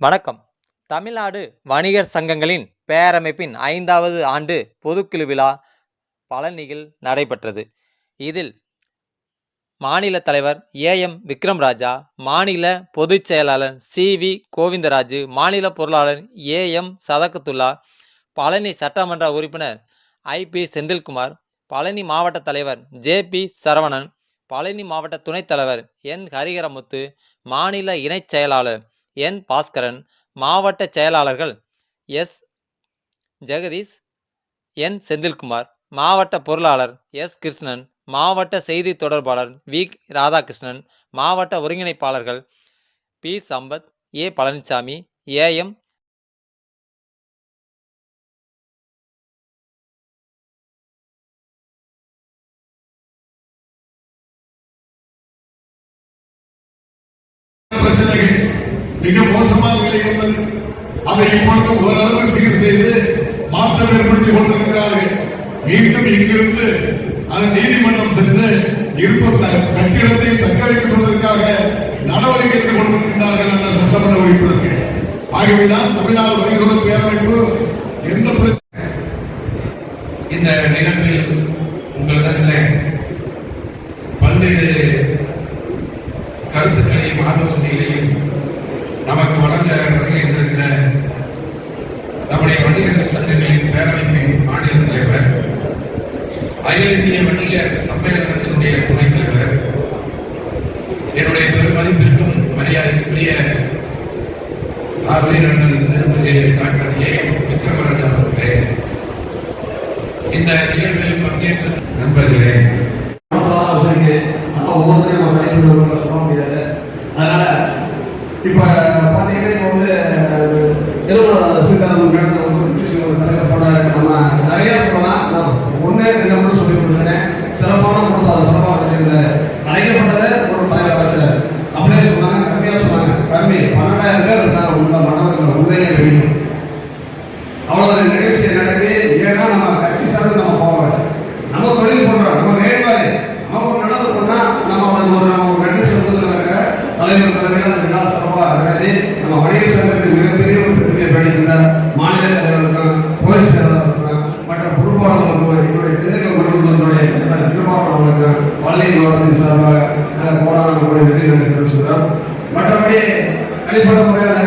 வணக்கம். தமிழ்நாடு வணிகர் சங்கங்களின் பேரமைப்பின் ஐந்தாவது ஆண்டு பொதுக்குழு விழா பழனியில் நடைபெற்றது. இதில் மாநில தலைவர் ஏ எம் விக்ரம் ராஜா மாநில பொதுச் செயலாளர் சி வி கோவிந்தராஜு மாநில பொருளாளர் ஏ எம் சதகத்துல்லா பழனி சட்டமன்ற உறுப்பினர் ஐ பி செந்தில்குமார் பழனி மாவட்ட தலைவர் ஜே பி சரவணன் பழனி மாவட்ட துணைத் தலைவர் என். ஹரிகரமுத்து மாநில இணைச் செயலாளர் என். பாஸ்கரன் மாவட்ட செயலாளர்கள் எஸ். ஜெகதீஷ் என். செந்தில்குமார் மாவட்ட பொருளாளர் எஸ். கிருஷ்ணன் மாவட்ட செய்தி தொடர்பாளர் வி. ராதாகிருஷ்ணன் மாவட்ட ஒருங்கிணைப்பாளர்கள் P. Sampath A. Palanisamy A. M. மிக மோசமான நிலை இருந்தது அதை இப்பொழுது ஓரளவு சீர் செய்து மாற்றம் ஏற்படுத்திக் கொண்டிருக்கிறார்கள். மீண்டும் இங்கிருந்து அது நீதிமன்றம் சென்று இருப்ப கட்டிடத்தை தக்க வைத்துக் கொள்வதற்காக நடவடிக்கை எடுத்துக் கொண்டிருக்கிறார்கள் அந்த சட்டமன்ற உறுப்பினர்கள். ஆகவேதான் தமிழ்நாடு வணிகர்கள் பேரமைப்பு எந்த பிரச்சனை இந்த நிகழ்வில் உங்களிடத்தில் பல்வேறு கருத்துக்களையும் ஆலோசனைகளையும் நமக்கு வழங்க வருகை இருந்திருக்கிற நம்முடைய வணிகர் சங்கங்களின் பேரமைப்பின் மாநில தலைவர் அகில இந்திய வணிக சம்மேளனத்தினுடைய துணைத் தலைவர். என்னுடைய பெருமதிப்பிற்கும் மரியாதைக்குரிய ஆர்வலர்கள் திருமதி டாக்டர் ஏ. விக்ரமராஜா அவர்களே இந்த நிகழ்வில் பங்கேற்ற நண்பர்களே. ஒவ்வொருத்தரையும் நம்ம கடைபிடிக்க சொல்ல முடியாது. அதனால இப்ப தலைமையில் அந்த விழா சிறப்பாக நடக்குது நம்ம வணிக சங்கத்துக்கு மிகப்பெரிய ஒரு பெருமையை படிக்கின்ற மாநில தலைவர் இருக்காங்க போலீஸ் மற்ற பொறுப்பாளர்கள் என்னுடைய எங்களுடைய திண்டுக்கல் மண்டலத்தினுடைய திருமாவளவன் பள்ளி மாவட்டத்தின் சார்பாக நாங்கள் போராட கூட நன்றி நன்றி மற்றபடி அடிப்படை முறையில்